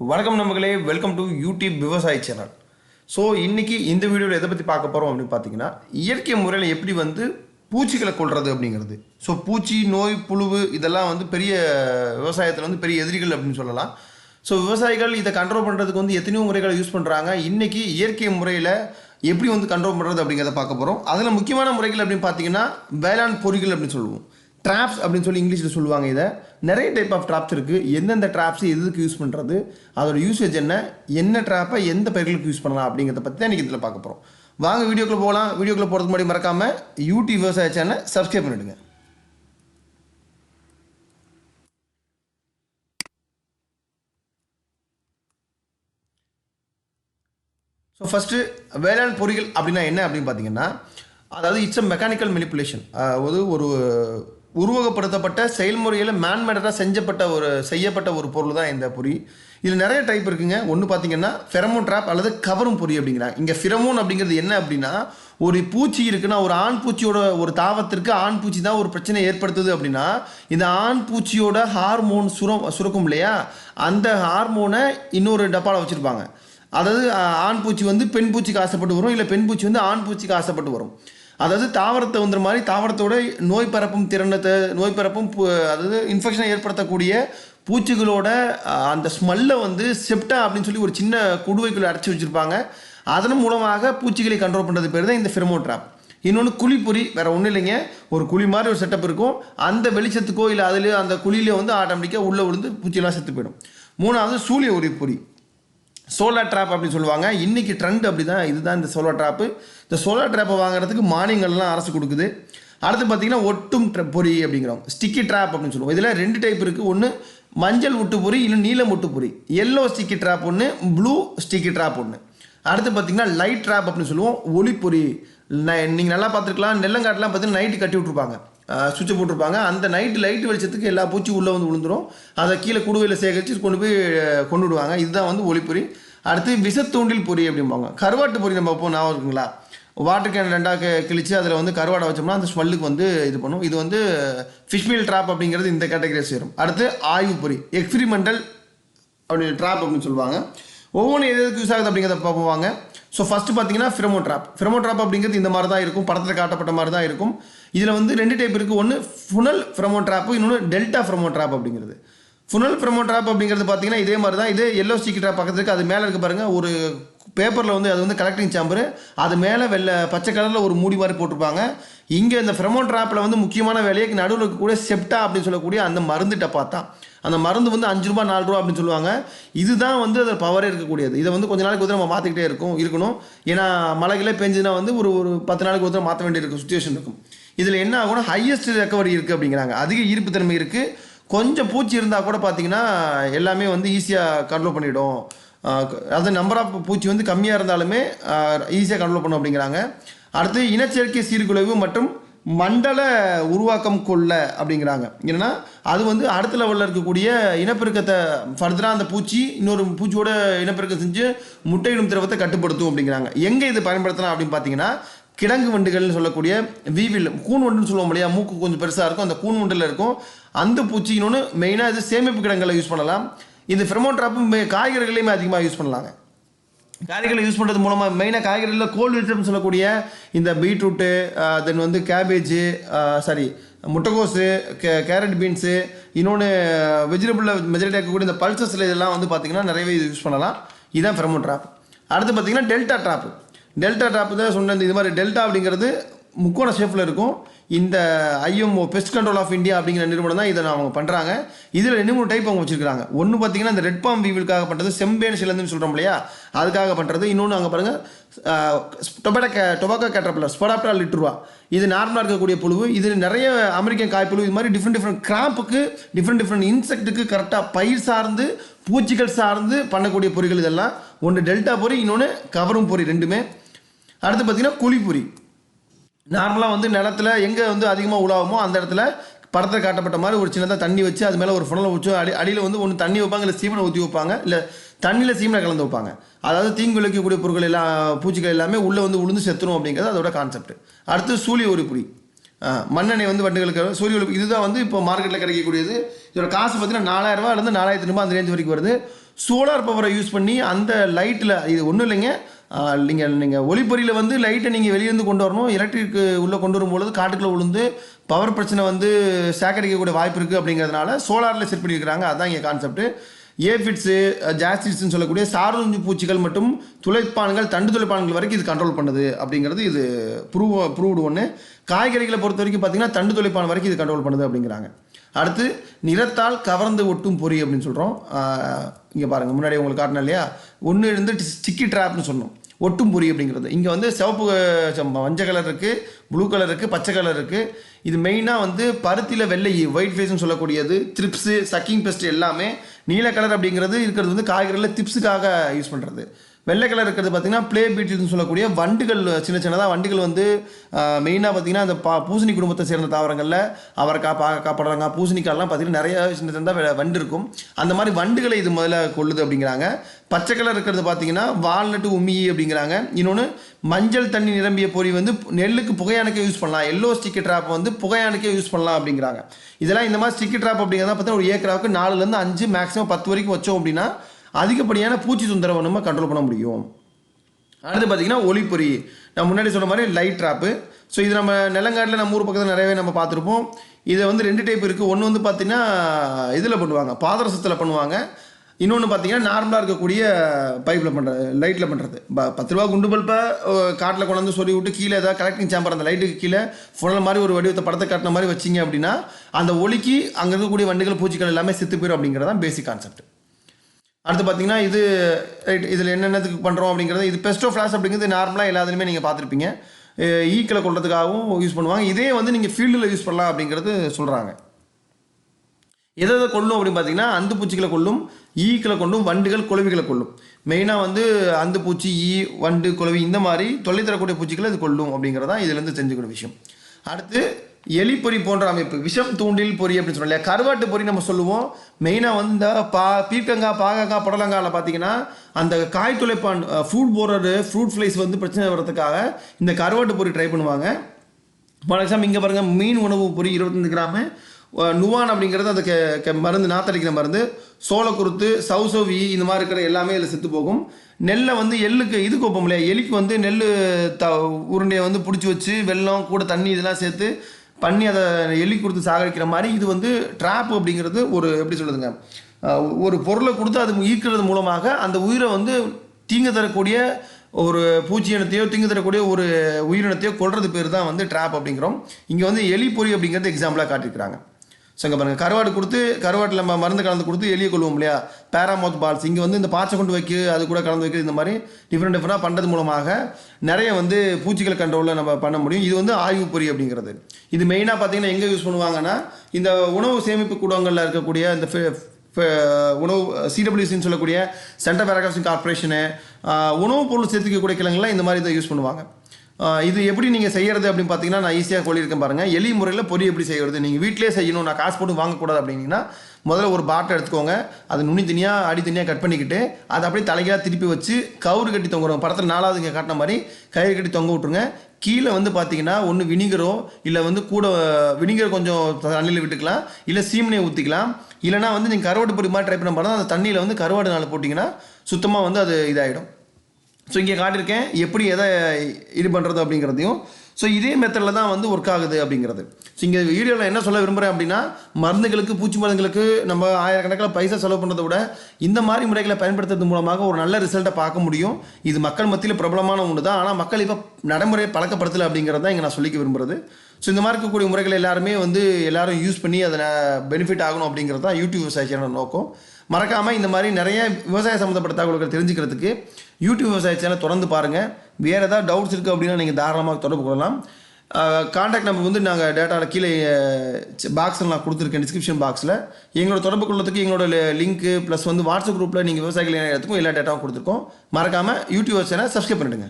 வணக்கம் நண்பர்களே welcome to YouTube விவசாய சேனல் ஸோ இன்றைக்கி இந்த வீடியோவில் எதை பற்றி பார்க்க போகிறோம் அப்படின்னு பார்த்தீங்கன்னா இயற்கை முறையில் எப்படி வந்து பூச்சிகளை கொள்வது அப்படிங்கிறது. ஸோ பூச்சி நோய் புழுவு இதெல்லாம் வந்து பெரிய விவசாயத்தில் வந்து பெரிய எதிரிகள் அப்படின்னு சொல்லலாம். ஸோ விவசாயிகள் இதை கண்ட்ரோல் பண்ணுறதுக்கு வந்து எத்தனையோ முறைகளை யூஸ் பண்ணுறாங்க இன்றைக்கி இயற்கை முறையில் எப்படி வந்து கண்ட்ரோல் பண்ணுறது அப்படிங்கிறத பார்க்க போகிறோம் அதில் முக்கியமான முறைகள் அப்படின்னு பார்த்தீங்கன்னா வேளாண் பொறிகள் அப்படின்னு சொல்லுவோம். ட்ராப்ஸ் அப்படின்னு சொல்லி இங்கிலீஷில் சொல்லுவாங்க இதை. நிறைய டைப் ஆஃப் ட்ராப்ஸ் இருக்குது எந்தெந்த ட்ராப்ஸ் எதுக்கு யூஸ் பண்ணுறது அதோட யூசேஜ் என்ன என்ன ட்ராப்பை எந்த பயிர்களுக்கு யூஸ் பண்ணலாம் அப்படிங்கிறத பற்றி தான் இன்றைக்கி இதில் பார்க்க போகிறோம் வாங்க வீடியோக்குள்ளே போகலாம். வீடியோக்குள்ளே போகிறதுக்கு முன்னாடி மறக்காமல் யூடியூப் விவசாய சேனலை சப்ஸ்கிரைப் பண்ணிவிடுங்க ஸோ ஃபஸ்ட்டு வேளாண் பொறிகள் அப்படின்னா என்ன அப்படின்னு பார்த்தீங்கன்னா அதாவது இட்ஸ் அ மெக்கானிக்கல் மெனிப்புலேஷன் அதாவது ஒரு உருவகப்படுத்தப்பட்ட செயல்முறையில் மேன்மேடராக செஞ்சப்பட்ட ஒரு செய்யப்பட்ட ஒரு பொருள் தான் இந்த பொறி இதில் நிறைய டைப் இருக்குங்க. ஒன்று பார்த்தீங்கன்னா ஃபெரமோன் ட்ராப் அல்லது கவரும் பொறி அப்படிங்கிறாங்க. இங்கே ஃபிரமோன் அப்படிங்கிறது என்ன அப்படின்னா ஒரு பூச்சி இருக்குன்னா ஒரு ஆண் பூச்சியோட ஒரு தாவத்திற்கு ஆண் பூச்சி தான் ஒரு பிரச்சனை ஏற்படுத்துது அப்படின்னா இந்த ஆண் பூச்சியோட ஹார்மோன் சுரம் சுரக்கும் இல்லையா? அந்த ஹார்மோனை இன்னொரு டப்பாவில் வச்சுருப்பாங்க. அதாவது ஆண் பூச்சி வந்து பெண் பூச்சிக்கு ஆசைப்பட்டு வரும் இல்லை பெண் பூச்சி வந்து ஆண் பூச்சிக்கு ஆசைப்பட்டு வரும். அதாவது தாவரத்தை வந்துற மாதிரி தாவரத்தோட நோய் பரப்பும் திறனத்தை நோய் பரப்பும் பு- அதாவது இன்ஃபெக்ஷனை ஏற்படுத்தக்கூடிய பூச்சிகளோட அந்த ஸ்மெல்லை வந்து செப்டா அப்படின்னு சொல்லி ஒரு சின்ன குடுவைக்குள்ளே அடைச்சி வச்சுருப்பாங்க. அதன் மூலமாக பூச்சிகளை கண்ட்ரோல் பண்ணுறது பேர் தான் இந்த ஃபிரமோ ட்ராப் இன்னொன்று குழிப்பொறி வேறு ஒன்றும் இல்லைங்க. ஒரு குழி மாதிரி ஒரு செட்டப் இருக்கும். அந்த வெளிச்சத்துக்கோ இல்லை அதுலேயோ அந்த குழியிலே வந்து ஆட்டோமேட்டிக்காக உள்ளே விழுந்து பூச்சியெல்லாம் செத்து போயிடும். மூணாவது சூரிய ஒளி பொறி சோலார் ட்ராப் அப்படின்னு சொல்லுவாங்க. இன்றைக்கி ட்ரெண்ட் அப்படி தான் இதுதான் இந்த சோலார் ட்ராப்பு இந்த சோலார் ட்ராப்பை வாங்குறதுக்கு மானியங்கள்லாம் அரசு கொடுக்குது. அடுத்து பார்த்தீங்கன்னா ஒட்டும் பொறி அப்படிங்கிறோம். ஸ்டிக்கி ட்ராப் அப்படின்னு சொல்லுவோம். இதில் ரெண்டு டைப் இருக்குது ஒன்று மஞ்சள் ஒட்டு பொறி இல்லை நீலம் ஒட்டு பொறி. எல்லோ ஸ்டிக்கி ட்ராப் ஒன்று ப்ளூ ஸ்டிக்கி ட்ராப் ஒன்று அடுத்து பார்த்தீங்கன்னா லைட் ட்ராப் அப்படின்னு சொல்லுவோம். ஒளிப்பொறி நீங்கள் நல்லா பார்த்துருக்கலாம். நெல்லங்காட்டெலாம் பார்த்தீங்கன்னா நைட்டு கட்டி விட்ருப்பாங்க சுவிட்சை போட்டிருப்பாங்க. அந்த நைட்டு லைட் வெளிச்சத்துக்கு எல்லா பூச்சி உள்ளே வந்து விழுந்துரும். அதை கீழே குடுவையில் சேகரித்து கொண்டு போய் கொண்டு விடுவாங்க இதுதான் வந்து ஒளிப்பொறி அடுத்து விசத்தூண்டில் பொறி அப்படிம்பாங்க. கருவாட்டு பொறி நம்ம இப்போ ஞாபகம் இருக்குங்களா? வாட்டர் கேன் ரெண்டாக கிழிச்சு அதில் வந்து கருவாடை வச்சோம்னா அந்த ஸ்மெல்லுக்கு வந்து இது பண்ணும். இது வந்து ஃபிஷ்மீல் ட்ராப் அப்படிங்கிறது இந்த கேட்டகரியை சேரும். அடுத்து ஆய்வு பொறி எக்ஸ்பிரிமெண்டல் அப்படி ட்ராப் அப்படின்னு சொல்லுவாங்க. ஒவ்வொன்றும் எது எதுக்கு யூஸ் ஆகுது அப்படிங்கிறத பார்ப்போவாங்க ஸோ ஃபஸ்ட்டு பார்த்தீங்கன்னா ஃபிரமோ ட்ராப் ஃபிரமோ ட்ராப் அப்படிங்கிறது இந்த மாதிரி தான் இருக்கும். படத்தில் காட்டப்பட்ட மாதிரி தான் இருக்கும். இதில் வந்து ரெண்டு டைப் இருக்குது ஒன்று ஃபுனல் ஃப்ரமோ ட்ராப்பு இன்னொன்று டெல்டா ஃப்ரமோ ட்ராப் அப்படிங்கிறது. ஃபுனல் ப்ரமோ ட்ராப் அப்படிங்கிறது பார்த்தீங்கன்னா இதே மாதிரி தான். இது எல்லோ ஸ்டிக் ட்ராப் பக்கத்துக்கு அது மேலே இருக்க பாருங்கள் ஒரு பேப்பரில் வந்து அது வந்து கலெக்டிங் சாம்பரு அது மேலே வெள்ளை பச்சை கலரில் ஒரு மூடி மாதிரி போட்டிருப்பாங்க. இங்கே இந்த ஃப்ரமோ ட்ராப்பில் வந்து முக்கியமான வேலையை நடுவில் இருக்கக்கூடிய செப்டா அப்படின்னு சொல்லக்கூடிய அந்த மருந்து டப்பா தான். அந்த மருந்து வந்து அஞ்சு ரூபா நாலு ரூபா அப்படின்னு சொல்லுவாங்க. இதுதான் வந்து அதில் பவரே இருக்கக்கூடியது. இதை வந்து கொஞ்ச நாளைக்கு வந்து நம்ம மாற்றிக்கிட்டே இருக்கும் இருக்கணும். ஏன்னா மழைகளே பெஞ்சதுன்னா வந்து ஒரு ஒரு பத்து நாளைக்கு ஒரு மாற்ற வேண்டியிருக்கும் சுச்சுவேஷன் இருக்கும். இதில் என்ன ஆகும்னா ஹையஸ்ட் ரெக்கவரி இருக்குது அப்படிங்கிறாங்க. அதிக ஈர்ப்பு தன்மை இருக்குது கொஞ்சம் பூச்சி இருந்தால் கூட பார்த்தீங்கன்னா எல்லாமே வந்து ஈஸியாக கண்ட்ரோல் பண்ணிவிடும் அது நம்பர் ஆஃப் பூச்சி வந்து கம்மியாக இருந்தாலுமே ஈஸியாக கண்ட்ரோல் பண்ணும் அப்படிங்கிறாங்க. அடுத்து இனச்சேர்க்கை சீர்குலைவு மற்றும் மண்டல உருவாக்கம் கொள்ள அப்படிங்கிறாங்க. ஏன்னா அது வந்து அடுத்த லெவலில் இருக்கக்கூடிய இனப்பெருக்கத்தை ஃபர்தராக அந்த பூச்சி இன்னொரு பூச்சியோட இனப்பெருக்கம் செஞ்சு முட்டையிடும் திரவத்தை கட்டுப்படுத்தும் அப்படிங்கிறாங்க. எங்கே இது பயன்படுத்தலாம் அப்படின்னு பார்த்தீங்கன்னா கிடங்கு வண்டுகள்னு சொல்லக்கூடிய வீவில் கூண் வண்டுன்னு சொல்லுவோம் இல்லையா? மூக்கு கொஞ்சம் பெருசாக இருக்கும். அந்த கூண் வண்டில் இருக்கும். அந்த பூச்சி இன்னொன்று மெயினாக இது சேமிப்பு கிடங்களை யூஸ் பண்ணலாம். இந்த ஃப்ரெமோட்ராப்பும் காய்கறிகளையுமே அதிகமாக யூஸ் பண்ணலாங்க. காய்கறிகளை யூஸ் பண்ணுறது மூலமாக மெயினாக காய்கறிகளில் கோல்டு விட்டம்னு சொல்லக்கூடிய இந்த பீட்ரூட்டு தென் வந்து கேபேஜு சாரி முட்டைகோஸு கே கேரட் பீன்ஸு இன்னொன்று வெஜிடபிளில் மெஜாரிட்டி இருக்கக்கூடிய இந்த பல்சஸில் இதெல்லாம் வந்து பார்த்திங்கன்னா நிறையவே யூஸ் பண்ணலாம். இதுதான் ஃபெரமோ ட்ராப் அடுத்து பார்த்தீங்கன்னா டெல்டா ட்ராப்பு டெல்டா டாப் தான் சொன்னது இது மாதிரி டெல்டா அப்படிங்கிறது முக்கோண ஷேப்பில் இருக்கும். இந்த IMO pest control of India அப்படிங்கிற நிறுவனம் தான் இதை அவங்க பண்ணுறாங்க இதில் ரெண்டு மூணு டைப் அவங்க வச்சுருக்காங்க ஒன்று பார்த்தீங்கன்னா இந்த ரெட் பாம் வீவிலுக்காக பண்ணுறது செம்பேன் சிலந்துன்னு சொல்கிறோம் இல்லையா? அதுக்காக பண்ணுறது இன்னொன்று அங்கே பாருங்கள் டொபேட்டோ கே டொபாக்கோ கேட்டப்பில் ஸ்பொடாப்டா லிட்ருவா இது நார்மலாக இருக்கக்கூடிய புழு இது நிறைய அமெரிக்கன் காய்ப்புழு இது மாதிரி டிஃப்ரெண்ட் டிஃப்ரெண்ட் கிராப்புக்கு டிஃப்ரெண்ட் டிஃப்ரெண்ட் இன்செக்ட்டுக்கு கரெக்டாக பயிர் சார்ந்து பூச்சிகள் சார்ந்து பண்ணக்கூடிய பொறிகள் இதெல்லாம். ஒன்று டெல்டா பொறி இன்னொன்று கவரும் பொறி ரெண்டுமே. அடுத்து பார்த்தீங்கன்னா குழிப்பொறி நார்மலாக வந்து நிலத்துல எங்கே வந்து அதிகமாக உலாவுமோ அந்த இடத்துல படத்தில் காட்டப்பட்ட மாதிரி ஒரு சின்னதாக தண்ணி வச்சு அது மேலே ஒரு ஃபுனலை வச்சு அடி அடியில் வந்து ஒன்று தண்ணி வைப்பாங்க இல்லை சீமனை ஊற்றி வைப்பாங்க இல்லை தண்ணியில் சீமனை கலந்து வைப்பாங்க. அதாவது தீங்கு விளைவிக்கக்கூடிய பொருட்கள் எல்லாம் பூச்சிகள் எல்லாமே உள்ளே வந்து உளுந்து செத்துரும் அப்படிங்கிறது அதோட கான்செப்ட் அடுத்து சூரிய உரிப்புரி மண்ணெண்ணெய் வந்து வண்டுகளுக்கு சூரிய ஒளி இதுதான் வந்து இப்போ மார்க்கெட்டில் கிடைக்கக்கூடியது. இதோட காசு பார்த்தீங்கன்னா நாலாயிரம் ரூபாயிலேருந்து நாலாயிரத்தி ரூபாய் அந்த ரேஞ்ச் வரைக்கும் வருது. சோலார் பவரை யூஸ் பண்ணி அந்த லைட்டில் இது ஒன்றும் இல்லைங்க. நீங்கள் நீங்கள் ஒளிப்பொறியில் வந்து லைட்டை நீங்கள் வெளியேருந்து கொண்டு வரணும். எலக்ட்ரிக்கு உள்ளே கொண்டு வரும்பொழுது காட்டுக்குள்ளே விழுந்து பவர் பிரச்சனை வந்து சேகரிக்கக்கூடிய வாய்ப்பு இருக்குது அப்படிங்கிறதுனால சோலாரில் செட் பண்ணியிருக்கிறாங்க. அதுதான் இங்கே கான்செப்ட்டு ஏஃபிட்ஸு ஜாஸ்டிட்ஸ்னு சொல்லக்கூடிய சார்நுஞ்சு பூச்சிகள் மற்றும் துளைப்பான்கள் தண்டு துளைப்பான்கள் வரைக்கும் இது கண்ட்ரோல் பண்ணுது அப்படிங்கிறது இது ப்ரூவ் ப்ரூவ்டு ஒன்று காய்கறிகளை பொறுத்த வரைக்கும் பார்த்தீங்கன்னா தண்டு துளைப்பான் வரைக்கும் இது கண்ட்ரோல் பண்ணுது அப்படிங்கிறாங்க. அடுத்து நிறத்தால் கவர்ந்து ஒட்டும் பொறி அப்படின்னு சொல்கிறோம் இங்கே பாருங்கள் முன்னாடி உங்களுக்கு காட்டினேன் இல்லையா? ஒன்று இருந்து ஸ்டிக்கி ட்ராப்னு சொன்னோம். ஒட்டும் பொறி அப்படிங்கிறது. இங்கே வந்து சிவப்பு மஞ்சள் கலர் இருக்குது ப்ளூ கலர் இருக்குது பச்சை கலர் இருக்குது இது மெயினாக வந்து பருத்தியில் வெள்ளை ஒயிட் ஃபேஸ்னு சொல்லக்கூடியது த்ரிப்ஸு சக்கிங் பெஸ்ட் எல்லாமே நீல கலர் அப்படிங்கிறது இருக்கிறது வந்து காய்கறிகளில் திப்ஸுக்காக யூஸ் பண்ணுறது வெள்ளை கலர் இருக்கிறது பார்த்தீங்கன்னா ப்ளே பீட்னு சொல்லக்கூடிய வண்டுகள் சின்ன சின்னதாக வண்டுகள் வந்து மெயினாக பார்த்தீங்கன்னா அந்த பா பூசணி குடும்பத்தை சேர்ந்த தாவரங்களில் அவரைக்காய் பாகக்காய் படுறாங்க பூசணிக்காய்லாம் பார்த்தீங்கன்னா நிறைய சின்ன சின்னதாக வண்டு இருக்கும். அந்த மாதிரி வண்டுகளை இது முதல்ல கொள்ளுது அப்படிங்கிறாங்க. பச்சை கலர் இருக்கிறது பார்த்தீங்கன்னா வால்நட்டு உமியி அப்படிங்கிறாங்க. இன்னொன்று மஞ்சள் தண்ணி நிரம்பிய பொறி வந்து நெல்லுக்கு புகையானுக்கே யூஸ் பண்ணலாம். எல்லோ ஸ்டிக்கி ட்ராப் வந்து புகையானுக்கே யூஸ் பண்ணலாம் அப்படிங்கிறாங்க. இதெல்லாம் இந்த மாதிரி ஸ்டிக்கி ட்ராப் அப்படிங்கிறத பார்த்தீங்கன்னா ஒரு ஏக்கராவுக்கு நாலுலேருந்து அஞ்சு மேக்ஸிமம் பத்து வரைக்கும் வச்சோம் அப்படின்னா அதிகப்படியான பூச்சி தொந்தரவை நம்ம கண்ட்ரோல் பண்ண முடியும். அடுத்து பார்த்தீங்கன்னா ஒளிப்பொறி. நான் முன்னாடி சொன்ன மாதிரி லைட் ட்ராப்பு ஸோ இது நம்ம நிலங்காட்டில் நம்ம ஊர் பக்கத்தில் நிறையவே நம்ம பார்த்துருப்போம். இதை வந்து ரெண்டு டைப் இருக்குது ஒன்று வந்து பார்த்தீங்கன்னா இதில் பண்ணுவாங்க. பாதரசத்தில் பண்ணுவாங்க. இன்னொன்று பார்த்தீங்கன்னா நார்மலாக இருக்கக்கூடிய பைப்பில் பண்ணுறது லைட்டில் பண்ணுறது ப பத்து ரூபா குண்டு பல்பை காட்டில் கொண்டாந்து சொல்லி விட்டு கீழே ஏதாவது கலெக்டிங் சேம்பர் அந்த லைட்டுக்கு கீழே ஃபுனல் மாதிரி ஒரு வடிவத்தை படத்தை காட்டின மாதிரி வச்சிங்க அப்படின்னா அந்த ஒளிக்கு அங்கே இருக்கக்கூடிய வண்டிகள் பூச்சிகள் எல்லாமே செத்து போயிடும் அப்படிங்கிறது தான் பேசிக் கான்செப்ட் அடுத்து பார்த்தீங்கன்னா இது ரைட் இதில் என்னென்னதுக்கு பண்ணுறோம் அப்படிங்கிறது இது பெஸ்டோ ஃப்ளாஷ் அப்படிங்கிறது நார்மலாக எல்லாத்துலேயுமே நீங்கள் பார்த்துருப்பீங்க ஈக்களை e கொள்றதுக்காகவும் யூஸ் பண்ணுவாங்க. இதே வந்து நீங்கள் ஃபீல்டில் யூஸ் பண்ணலாம் அப்படிங்கிறது சொல்கிறாங்க எதை எதை கொள்ளும் அப்படின்னு பார்த்தீங்கன்னா அந்து பூச்சிகளை கொள்ளும் ஈக்களை e கொண்டும் வண்டுகள் குழவிகளை கொள்ளும் மெயினாக வந்து அந்து பூச்சி ஈ வண்டு குழவி இந்த மாதிரி தொல்லை தரக்கூடிய பூச்சிகளை இது கொள்ளும் அப்படிங்கிறதான் இதுலேருந்து தெரிஞ்சுக்கிற விஷயம். அடுத்து எலிப்பொறி போன்ற அமைப்பு. விஷம் தூண்டில் பொறி அப்படின்னு சொல்லலாம் கருவாட்டு பொறி நம்ம சொல்லுவோம். மெயினாக வந்து இந்த பா பீர்க்கங்காய் பாகக்காய் புடலங்காயில் பார்த்தீங்கன்னா அந்த காய் துளைப்பான் ஃப்ரூட் போடுறது ஃப்ரூட் ஃப்ளைஸ் வந்து பிரச்சனை வர்றதுக்காக இந்த கருவாட்டு பொறி ட்ரை பண்ணுவாங்க. ஃபார் எக்ஸாம்பிள் இங்கே பாருங்கள் மீன் உணவு பொறி இருபத்தஞ்சு கிராமு. நுவான் அப்படிங்கிறது அந்த கெ கெ- மருந்து நாத்தடிக்கிற மருந்து. சோளக்குருத்து சவுசவி இந்த மாதிரி இருக்கிற எல்லாமே இதில் செத்து போகும். நெல்லை வந்து எள்ளுக்கு இதுக்கு வைப்போம் இல்லையா? எலிக்கு வந்து நெல் த உருண்டையை வந்து பிடிச்சி வச்சு வெல்லம் கூட தண்ணி இதெல்லாம் சேர்த்து பண்ணி அதை எலி கொடுத்து சாகடிக்கிற மாதிரி இது வந்து ட்ராப் அப்படிங்கிறது ஒரு எப்படி சொல்லுதுங்க ஒரு பொருளை கொடுத்து அது ஈர்க்கிறது மூலமாக அந்த உயிரை வந்து தீங்கு தரக்கூடிய ஒரு பூச்சி இனத்தையோ தீங்கு தரக்கூடிய ஒரு உயிரினத்தையோ கொல்றது பேர் தான் வந்து ட்ராப் அப்படிங்கிறோம். இங்கே வந்து எலி பொறி அப்படிங்கிறது எக்ஸாம்பிளாக காட்டியிருக்கிறாங்க. ஸோ இங்கே பாருங்கள் கருவாடு கொடுத்து கருவாட்டில் நம்ம மருந்து கலந்து கொடுத்து எளிய கொள்வோம் இல்லையா? பேராமோத் பால்ஸ் இங்கே வந்து இந்த பாச்சை கொண்டு வைக்க அது கூட கலந்து வைக்கிறது இந்த மாதிரி டிஃப்ரெண்ட் டிஃப்ரெண்டாக பண்ணுறது மூலமாக நிறைய வந்து பூச்சிகள் கண்ட்ரோலில் நம்ம பண்ண முடியும். இது வந்து ஆய்வு பொறி அப்படிங்கிறது. இது மெயினாக பார்த்தீங்கன்னா எங்கே யூஸ் பண்ணுவாங்கன்னா இந்த உணவு சேமிப்பு கூடங்களில் இருக்கக்கூடிய இந்த ஃப- உணவு சிடபிள்யூசின்னு சொல்லக்கூடிய சென்ட்ரல் பேராகிராஃபிங் கார்பரேஷனு உணவுப் பொருள் சேர்த்துக்கக்கூடிய கிழங்குலாம் இந்த மாதிரி இதை யூஸ் பண்ணுவாங்க. இது எப்படி நீங்கள் செய்யறது அப்படின்னு பார்த்தீங்கன்னா நான் ஈஸியாக சொல்லியிருக்கேன் பாருங்கள் எலி முறையில் பொரி எப்படி செய்யறது? நீங்கள் வீட்டிலே செய்யணும் நான் காசு போட்டு வாங்கக்கூடாது அப்படின்னா முதல்ல ஒரு பாட்டை எடுத்துக்கோங்க. அதை நுனி தனியாக அடி தனியாக கட் பண்ணிக்கிட்டு அதை அப்படியே தலைகளாக திருப்பி வச்சு கவுறு கட்டி தொங்குறோம் படத்தில் நாலாவது இங்கே காட்டின மாதிரி கயிறு கட்டி தொங்க விட்ருங்க கீழே வந்து பார்த்தீங்கன்னா ஒன்று வினிகரோ இல்லை வந்து கூட வினிகர் கொஞ்சம் தண்ணியில் விட்டுக்கலாம். இல்லை சீமனையை ஊற்றிக்கலாம் இல்லைனா வந்து நீங்கள் கருவாட்டு பொடி மாதிரி ட்ரை பண்ண பாருங்க. அந்த தண்ணியில் வந்து கருவாடு நாள் போட்டிங்கன்னா சுத்தமாக வந்து அது இதாகிடும் ஸோ இங்கே காட்டியிருக்கேன் எப்படி எதை இது பண்ணுறது அப்படிங்கிறதையும். ஸோ இதே மெத்தடில் தான் வந்து ஒர்க் ஆகுது அப்படிங்கிறது. ஸோ இங்கே வீடியோவில் என்ன சொல்ல விரும்புகிறேன் அப்படின்னா மருந்துகளுக்கு பூச்சி மருந்துகளுக்கு நம்ம ஆயிரக்கணக்கில் பைசா செலவு பண்ணுறதை விட இந்த மாதிரி முறைகளை பயன்படுத்துறது மூலமாக ஒரு நல்ல ரிசல்ட்டை பார்க்க முடியும். இது மக்கள் மத்தியில் பிரபலமான ஒன்று தான் ஆனால் மக்கள் இப்போ நடைமுறையை பழக்கப்படுத்தலை அப்படிங்கிறது தான் இங்கே நான் சொல்லிக்க விரும்புகிறது ஸோ இந்த மாதிரி இருக்கக்கூடிய முறைகளை எல்லாருமே வந்து எல்லாரும் யூஸ் பண்ணி அதில் பெனிஃபிட் ஆகணும் அப்படிங்கிறது தான் யூடியூப் விவசாய சேனல் நோக்கம். மறக்காமல் இந்த மாதிரி நிறைய விவசாய சம்மந்தப்பட்ட தகவல்கள் தெரிஞ்சுக்கிறதுக்கு யூடியூப் விவசாய சேனல் தொடர்ந்து பாருங்கள் வேறு ஏதாவது டவுட்ஸ் இருக்குது அப்படின்னா நீங்கள் தாராளமாக தொடர்பு கொள்ளலாம். காண்டாக்ட் நம்பர் வந்து நாங்கள் டேட்டாவில் கீழே பாக்ஸில் நான் கொடுத்துருக்கேன் டிஸ்கிரிப்ஷன் பாக்ஸில் எங்களோட தொடர்பு கொள்ளத்துக்கு எங்களோட லிங்க்கு ப்ளஸ் வந்து வாட்ஸ்அப் குரூப்பில் நீங்கள் விவசாயிகள் இணையத்துக்கும் எல்லா டேட்டாவும் கொடுத்துருக்கோம். மறக்காமல் யூடியூப் சேனல் சப்ஸ்கிரைப் பண்ணிடுங்க.